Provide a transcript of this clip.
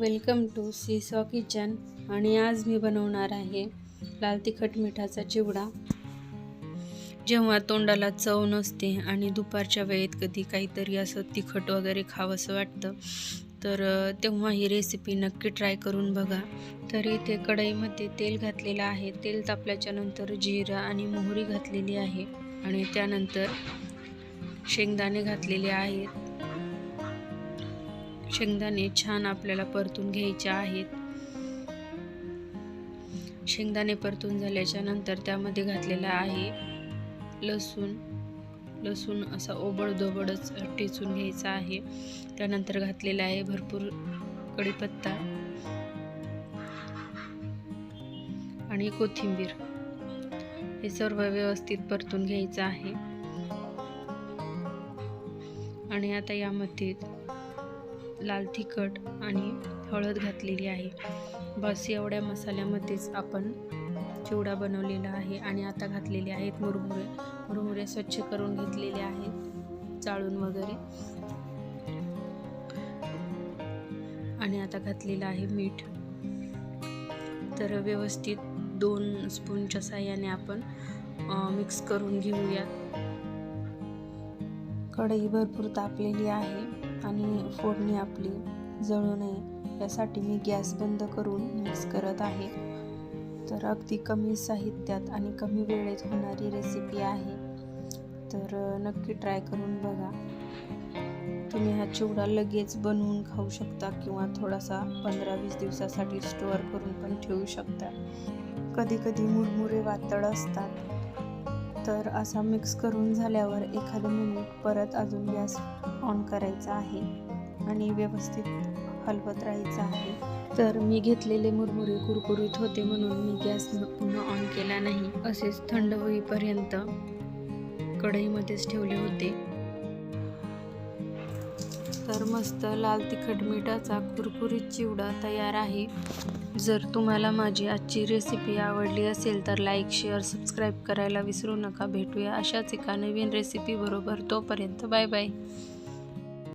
Welcome to seesaw kitchen आणि आज मी बनवणार आहे लाल तिखट मिठाचा चिवडा. जेव्हा तोंडाला चव नसते आणि दुपारच्या वेळेत कधी काहीतरी असं तिखट वगैरे खावंसं वाटतं तर तेव्हा ही रेसिपी नक्की ट्राय करून बघा. तर इथे कढईमध्ये तेल घातलेलं आहे. तेल तापल्याच्या नंतर आणि मोहरी घातलेली आहे आणि त्यानंतर शेंगदाणे घातलेले आहेत. शेंगदाणे छान आपल्याला परतून घ्यायचे आहेत. शेंगदाणे परतून झाल्याच्यानंतर त्यामध्ये घातलेला आहे लसूण. लसूण असा ओबडधोबडच टेचून घ्यायचा आहे. त्यानंतर घातलेला आहे भरपूर कढीपत्ता आणि कोथिंबीर. हे सर्व व्यवस्थित परतून घ्यायचं आहे. आणि आता यामध्ये लाल तिखट आणि हळद घातलेली आहे. बस एवढ्या मसाल्यामध्येच आपण चिवडा बनवलेला आहे आणि आता घातलेले आहेत मुरमुरे. मुरमुरे स्वच्छ करून घेतलेले आहेत चाळून वगैरे. आणि आता घातलेलं आहे मीठ. तर व्यवस्थित दोन स्पूनच्या साह्याने आपण मिक्स करून घेऊया. कढई भरपूर तापलेली आहे. आणि फोडणी आपली जळू नये. यासाठी मी गॅस बंद करून मिक्स करत आहे. तर अगदी कमी साहित्यात आणि कमी वेळेत होणारी रेसिपी आहे. तर नक्की ट्राय करून बघा. तुम्ही हा चिवडा लगेच बनवून खाऊ शकता किंवा थोडासा पंधरा वीस दिवसासाठी स्टोअर करून पण ठेवू शकता. कधी कधी मुरमुरे वातळ असतात. तर असा मिक्स करून झाल्यावर एखादं मिनिट परत अजून गॅस ऑन करायचा आहे आणि व्यवस्थित हलवत राहायचं आहे. तर मी घेतलेले मुरमुरे कुरकुरीत होते म्हणून मी गॅस पुन्हा ऑन केला नाही. असेच थंड होईपर्यंत कढईमध्येच ठेवले होते. तर मस्त लाल तिखट मिठाचा कुरकुरीत चिवडा तयार आहे. जर तुम्हाला माझी आजची रेसिपी आवडली असेल तर लाईक शेअर सबस्क्राईब करायला विसरू नका. भेटूया अशाच एका नवीन रेसिपीबरोबर तोपर्यंत बाय बाय